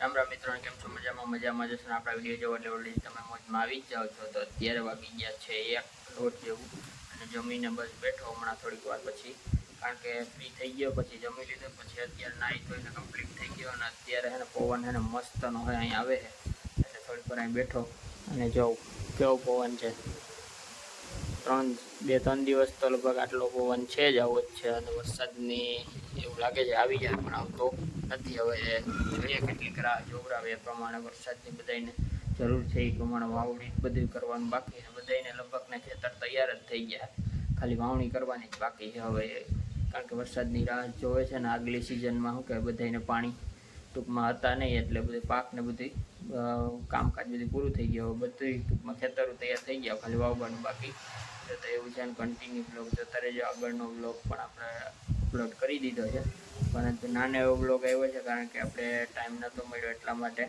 રામ રામ મિત્રો, કેમ છો? મજામાં મજામાં જશો આપણા વીડિયો જોવા એટલે ઓલરેડી તમે મોજમાં આવી જ જાઓ છો. તો અત્યારે વાગી ગયા છે એક દોઢ જેવું. અને જમીને બસ બેઠો હમણાં થોડીક વાર પછી. કારણ કે ફ્રી થઈ ગયો પછી જમી લીધો. પછી અત્યારે નાહી ધોઈને કમ્પ્લીટ થઈ ગયો. અને અત્યારે છે ને પવન હેને મસ્તનો હોય અહીં આવે છે. એટલે થોડીક વાર અહીં બેઠો. અને જોઉં. કેવો પવન છે. ત્રણ, બે, ત્રણ દિવસ તો લગભગ આટલો પવન છે જ, આવો જ છે. અને વરસાદની એવું લાગે છે, આવી જાય પણ આવતો નથી હવે જોઈએ કેટલીક રાહ જોવડાવે એ પ્રમાણે વરસાદની બધાને જરૂર છે એ પ્રમાણે વાવણી બધું કરવાનું બાકી છે. બધાને લગભગને ખેતર તૈયાર જ થઈ ગયા. ખાલી વાવણી કરવાની જ બાકી છે. હવે કારણ કે વરસાદની રાહ જોવે છે ને આગલી સિઝનમાં શું કે બધાને પાણી ટૂંકમાં હતા નહીં એટલે બધું પાકને બધું કામકાજ બધું પૂરું થઈ ગયું. બધું ટૂંકમાં ખેતરો તૈયાર થઈ ગયા. ખાલી વાવવાનું બાકી. તો એવું છે કન્ટિન્યુ બ્લોગ જોતા રહેજો આગળનો બ્લોગ પણ આપણે અપલોડ કરી દીધો છે. પરંતુ નાનો એવો બ્લોગ આવ્યો છે કારણ કે આપણે ટાઈમ નહોતો મળ્યો એટલા માટે.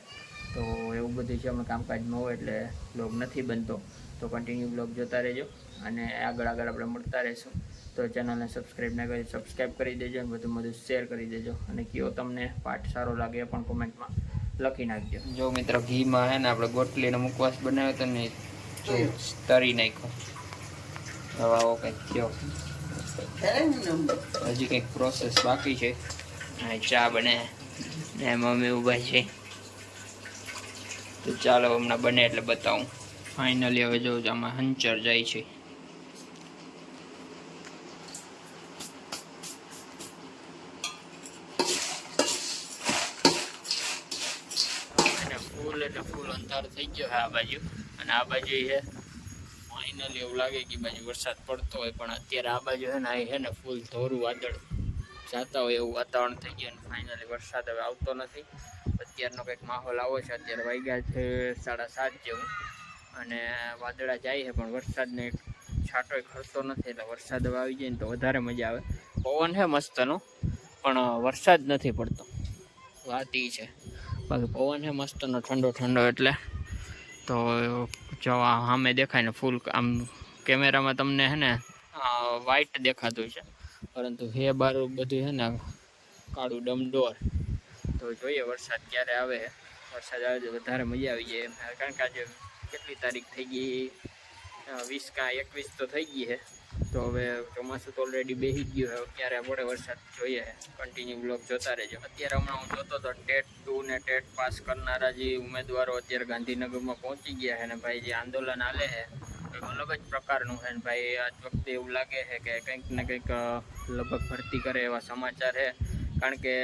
તો એવું બધું છે, અમે કામકાજમાં હોય એટલે બ્લોગ નથી બનતો. તો કન્ટિન્યુ બ્લોગ જોતા રહેજો અને આગળ આગળ આપણે મળતા રહીશું. તો ચેનલને સબસ્ક્રાઈબ ના કરી સબસ્ક્રાઈબ કરી દેજો અને બધું બધું શેર કરી દેજો. અને કયો તમને પાઠ સારો લાગે પણ કોમેન્ટમાં લખી નાખજો. જો મિત્ર ઘીમાં હે ને આપણે ગોટલીનો મુખવાસ બનાવ્યો તો ને તરી નાખ્યો. હવે આવો થયો. હજી કંઈક પ્રોસેસ બાકી છે. ચા બને ને મમ્મી ઊભા છે. તો ચાલો હમણાં બને એટલે બતાવું. ફાઇનલી હવે જોઉં આમાં હંચર જાય છે. ફૂલ એટલે અંધાર થઈ ગયો આ બાજુ. અને આ બાજુ છે ફાઇનલી એવું લાગે કે બાજુ વરસાદ પડતો હોય, પણ અત્યારે આ બાજુ છે ને છે ને ફૂલ ધોરું વાદળ જાતા હોય એવું વાતાવરણ થઈ ગયું અને ફાઇનલી વરસાદ હવે આવતો નથી. અત્યારનો કંઈક માહોલ આવો છે, અત્યારે વાગ્યા છે સાડા સાત જેવું અને વાદળા જાય છે, પણ વરસાદને છાંટોય ખરતો નથી, એટલે વરસાદ હવે આવી જાય ને તો વધારે મજા આવે. પવન છે મસ્તનો, પણ વરસાદ નથી પડતો. વાત ઈ છે. બાકી પવન છે મસ્તનો ઠંડો ઠંડો એટલે તો જો સામે દેખાય ને ફૂલ આમ કેમેરામાં તમને છે ને વ્હાઈટ દેખાતું છે. પરંતુ હે બારું બધું છે ને કાળું ડમડોર. તો જોઈએ વરસાદ ક્યારે આવે. વરસાદ આવે વધારે મજા આવી જાય કારણ કે આજે કેટલી તારીખ થઈ ગઈ? વીસ કાં એકવીસ તો થઈ ગઈ છે તો હવે ચોમાસું તો ઓલરેડી બેસી ગયું હવે ક્યારે આપણે વરસાદ જોઈએ. કન્ટિન્યુ બ્લોક જોતા રહેજો. અત્યારે હમણાં હું જોતો હતો ટેટ ટુ ને ટેટ પાસ કરનારા જે ઉમેદવારો અત્યારે ગાંધીનગરમાં પહોંચી ગયા છે ને ભાઈ જે આંદોલન હાલે છે એ અલગ જ પ્રકારનું છે ને ભાઈ. આજ વખતે એવું લાગે છે કે કંઈક ને કંઈક લગભગ ભરતી કરે એવા સમાચાર છે. કારણ કે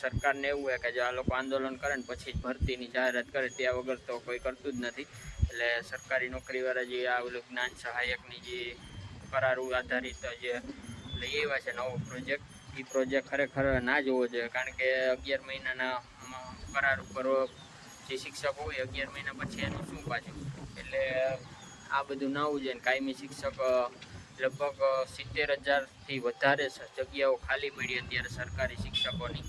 સરકારને એવું છે કે જો આ લોકો આંદોલન કરે ને પછી જ ભરતીની જાહેરાત કરે, ત્યાં વગર તો કોઈ કરતું જ નથી. એટલે સરકારી નોકરીવાળા જે આ ઓલું જ્ઞાન સહાયકની જે કરાર આધારિત જે લઈ આવ્યા છે નવો પ્રોજેક્ટ એ પ્રોજેક્ટ ખરેખર ના જોવો જોઈએ, કારણ કે અગિયાર મહિનાના કરાર ઉપર જે શિક્ષક હોય, અગિયાર મહિના પછી એનું શું પાછું? એટલે આ બધું ના હોવું ને. કાયમી શિક્ષક લગભગ સિત્તેર હજારથી વધારે જગ્યાઓ ખાલી પડી અત્યારે સરકારી શિક્ષકોની.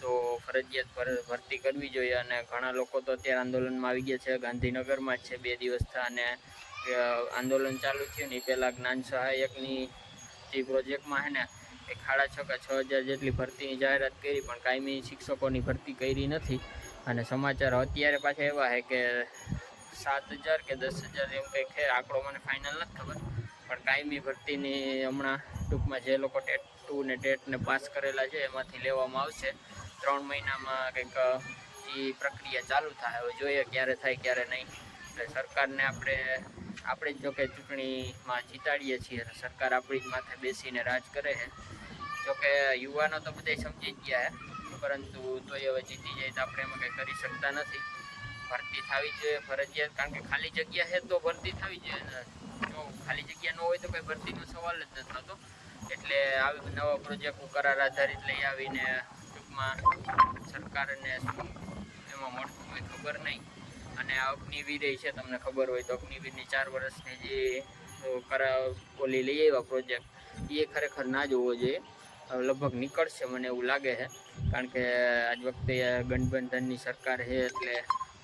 તો ફરજિયાત ભર- ભરતી કરવી જોઈએ અને ઘણા લોકો તો અત્યારે આંદોલનમાં આવી ગયા છે. ગાંધીનગરમાં જ છે, બે દિવસ થયા અને આંદોલન ચાલુ થયું ને એ પહેલાં જ્ઞાન સહાયકની જે પ્રોજેક્ટમાં છે ને એ ખાડા છ કે છ હજાર જેટલી ભરતીની જાહેરાત કરી, પણ કાયમી શિક્ષકોની ભરતી કરી નથી. અને સમાચાર અત્યારે પાછા એવા છે કે સાત હજાર કે દસ હજાર એવું કંઈક છે, આંકડો મને ફાઇનલ નથી ખબર. પણ કાયમી ભરતીની હમણાં ટૂંકમાં જે લોકો ટેટ ટુ ને ટેટને પાસ કરેલા છે, એમાંથી લેવામાં આવશે. ત્રણ મહિનામાં કંઈક એ પ્રક્રિયા ચાલુ થાય, હવે જોઈએ ક્યારે થાય, ક્યારે નહીં. એટલે સરકારને આપણે આપણે જ જોકે ચૂંટણીમાં જીતાડીએ છીએ સરકાર આપણી જ માથે બેસીને રાજ કરે છે. જોકે યુવાનો તો બધા સમજી જ ગયા છે. પરંતુ તોય હવે જીતી જાય તો આપણે એમાં કંઈ કરી શકતા નથી. ભરતી થવી જોઈએ ફરજિયાત, કારણ કે ખાલી જગ્યા છે તો ભરતી થવી જોઈએ જો ખાલી જગ્યા ન હોય તો કંઈ ભરતીનો સવાલ જ નથી થતો. એટલે આવી નવા પ્રોજેક્ટ કરાર આધારિત લઈ આવીને ટૂંકમાં સરકારને એમાં મળતું હોય ખબર નહીં. અને આ અગ્નિવીર છે, તમને ખબર હોય તો અગ્નિવીરની ચાર વર્ષની જે કરા ઓલી લઈ આવ્યા પ્રોજેક્ટ એ ખરેખર ના જોવો જોઈએ. લગભગ નીકળશે મને એવું લાગે છે, કારણ કે આજ વખતે ગઠબંધનની સરકાર છે એટલે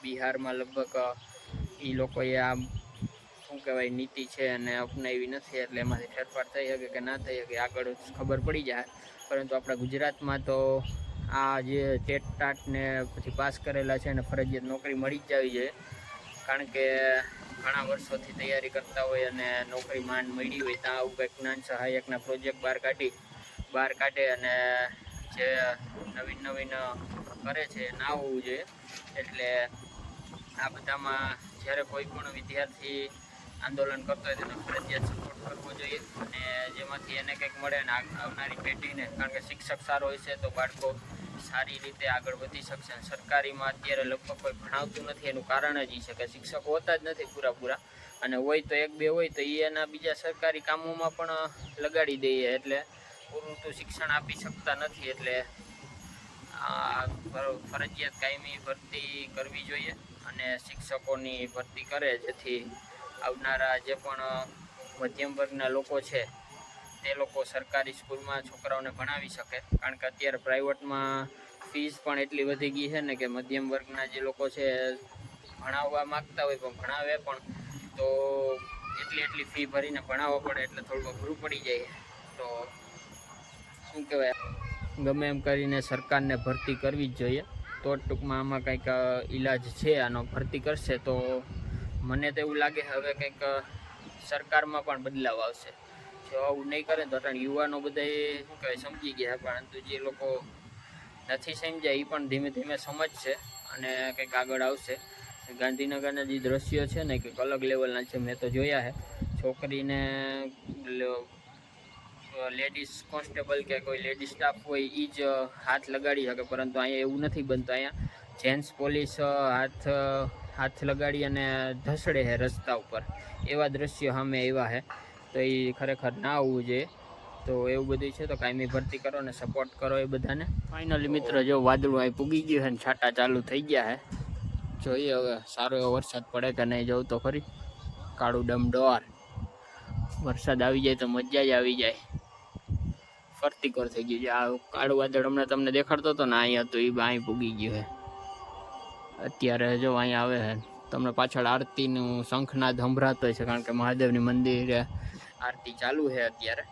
બિહારમાં લગભગ એ લોકોએ આ શું કહેવાય, નીતિ છે અને અપનાવી નથી, એટલે એમાંથી ફેરફાર થઈ શકે કે ના થઈ શકે, આગળ ખબર પડી જાય. પરંતુ આપણા ગુજરાતમાં તો આ જે ટેટ ટાટને પછી પાસ કરેલા છે એને ફરજિયાત નોકરી મળી જ જવી જોઈએ કારણ કે ઘણા વર્ષોથી તૈયારી કરતા હોય અને નોકરી માંડ મળી હોય ત્યાં આવું કંઈક જ્ઞાન સહાયકના પ્રોજેક્ટ બહાર કાઢી, બહાર કાઢે અને જે નવીન નવીન કરે છે ના હોવું જોઈએ. એટલે આ બધામાં જ્યારે કોઈ પણ વિદ્યાર્થી આંદોલન કરતો હોય તેનો ફરજિયાત સપોર્ટ કરવો જોઈએ અને જેમાંથી એને કંઈક મળે ને આવનારી પેઢીને, કારણ કે શિક્ષક સારો હોય છે તો બાળકો સારી રીતે આગળ વધી શકશે અને સરકારીમાં અત્યારે લગભગ કોઈ ભણાવતું નથી, એનું કારણ જ એ છે કે શિક્ષકો હોતા જ નથી પૂરા પૂરા અને હોય તો એક બે હોય તો એ એના બીજા સરકારી કામોમાં પણ લગાડી દઈએ એટલે પૂરતું શિક્ષણ આપી શકતા નથી, એટલે ફરજિયાત કાયમી ભરતી કરવી જોઈએ અને શિક્ષકોની ભરતી કરે જેથી આવનારા જે પણ મધ્યમ વર્ગના લોકો છે તે લોકો સરકારી સ્કૂલમાં છોકરાઓને ભણાવી શકે. કારણ કે અત્યારે પ્રાઇવેટમાં ફીસ પણ એટલી વધી ગઈ છે ને કે મધ્યમ વર્ગના જે લોકો છે, ભણાવવા માગતા હોય પણ ભણાવે પણ. તો એટલી એટલી ફી ભરીને ભણાવવા પડે એટલે થોડું અઘરું પડી જાય. તો શું કહેવાય? ગમે એમ કરીને સરકારને ભરતી કરવી જ જોઈએ. તો ટૂંકમાં આમાં કંઈક ઈલાજ છે, આનો ભરતી કરશે તો મને તો એવું લાગે હવે કંઈક સરકારમાં પણ બદલાવ આવશે. જો આવું નહીં કરે તો અટાણે યુવાનો બધા શું કહેવાય, સમજી ગયા. પરંતુ જે લોકો નથી સમજ્યા એ પણ ધીમે ધીમે સમજશે અને કંઈક આગળ આવશે. ગાંધીનગરના જે દ્રશ્યો છે ને, કંઈક અલગ લેવલના છે, મેં તો જોયા છે. છોકરીને લેડીઝ કોન્સ્ટેબલ કે કોઈ લેડીઝ સ્ટાફ હોય એ જ હાથ લગાડી શકે. પરંતુ અહીંયા એવું નથી બનતું. અહીંયા જેન્ટ્સ પોલીસ હાથ હાથ લગાડી અને ધસડે છે રસ્તા ઉપર. એવા દ્રશ્યો સામે એવા છે. તો એ ખરેખર ના આવવું જોઈએ. તો એવું બધું છે તો કાયમી ભરતી કરો ને સપોર્ટ કરો એ બધાને. ફાઇનલી મિત્ર, જો વાદળું અહીં પૂગી ગયું છે ને છાંટા ચાલુ થઈ ગયા છે. જોઈએ હવે સારો એવો વરસાદ પડે કે નહીં જવું તો ખરી. કાળું ડમડોર વરસાદ આવી જાય તો મજા જ આવી જાય. ફરતી કર થઈ ગયું છે. આ કાળું વાદળ હમણાં તમને દેખાડતો હતો ને અહીં હતું એ અહીં પૂગી ગયું છે. અત્યારે જો અહીં આવે છે. તમને પાછળ આરતીનું શંખનાદ સંભળાતો છે કારણ કે મહાદેવની મંદિરે આરતી ચાલુ છે અત્યારે.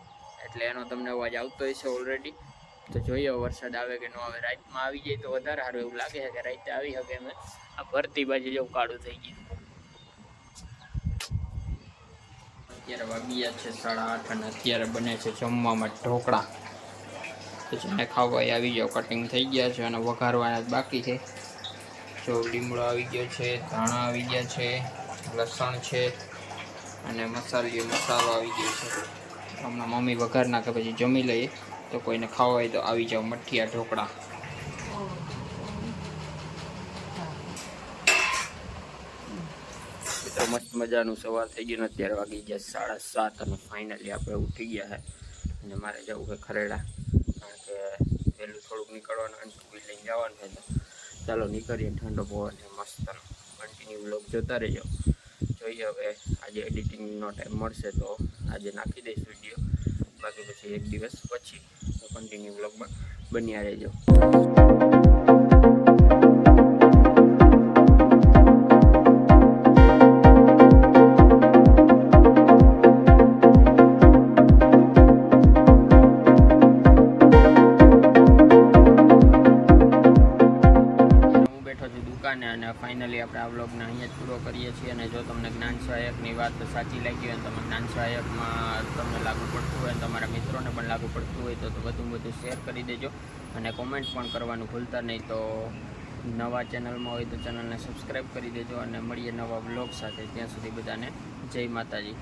એટલે એનો તમને અવાજ આવતો છે ઓલરેડી તો જોઈએ વરસાદ આવે કે ન આવે. રાતમાં આવી જાય તો વધારે સારું એવું લાગે છે કે રાતે આવી શકે એમ. આ ભરતી બાજુ જેવું કાળું થઈ ગયું. અત્યારે વાગ્યા છે સાડા આઠ અને અત્યારે બને છે જમવામાં ઢોકળા. તો જેને ખાવા આવી ગયો કટિંગ થઈ ગયા છે અને વઘારવાના બાકી છે. જો લીમડો આવી ગયો છે, ધાણા આવી ગયા છે, લસણ છે અને મસાલીઓ મસાલો આવી ગયો છે. હમણાં મમ્મી વઘાર નાખે પછી જમી લઈએ. તો કોઈને ખાવા હોય તો આવી જાઓ મઠિયા ઢોકળા. તો મસ્ત મજાનું સવાર થઈ ગયું અત્યારે વાગી ગયા સાડા સાત અને ફાઇનલી આપણે ઉઠી ગયા છે અને મારે જવું કે ખરેડા. કારણ કે વહેલું થોડુંક નીકળવાનું અને ટુવી લઈને જવાનું છે. ચાલો નીકળીએ ઠંડો પવન છે, મસ્ત. કન્ટિન્યુ બ્લોગ જોતા રહેજો. જોઈએ હવે. આજે એડિટિંગનો ટાઈમ મળશે તો આજે નાખી દઈશ વીડિયો બાકી પછી એક દિવસ પછી તો કન્ટિન્યુ બ્લોગમાં બન્યા રહેજો. વાત સાચી લાગી હોય તમે જ્ઞાન સહાયકમાં તમને લાગુ પડતું હોય તમારા મિત્રોને પણ લાગુ પડતું હોય તો વધુ વધુ શેર કરી દેજો અને કોમેન્ટ પણ કરવાનું ભૂલતા નહીં તો નવા ચેનલમાં હોય તો ચેનલને સબસ્ક્રાઈબ કરી દેજો અને મળીએ નવા વ્લોગ સાથે. ત્યાં સુધી બધાને જય માતાજી.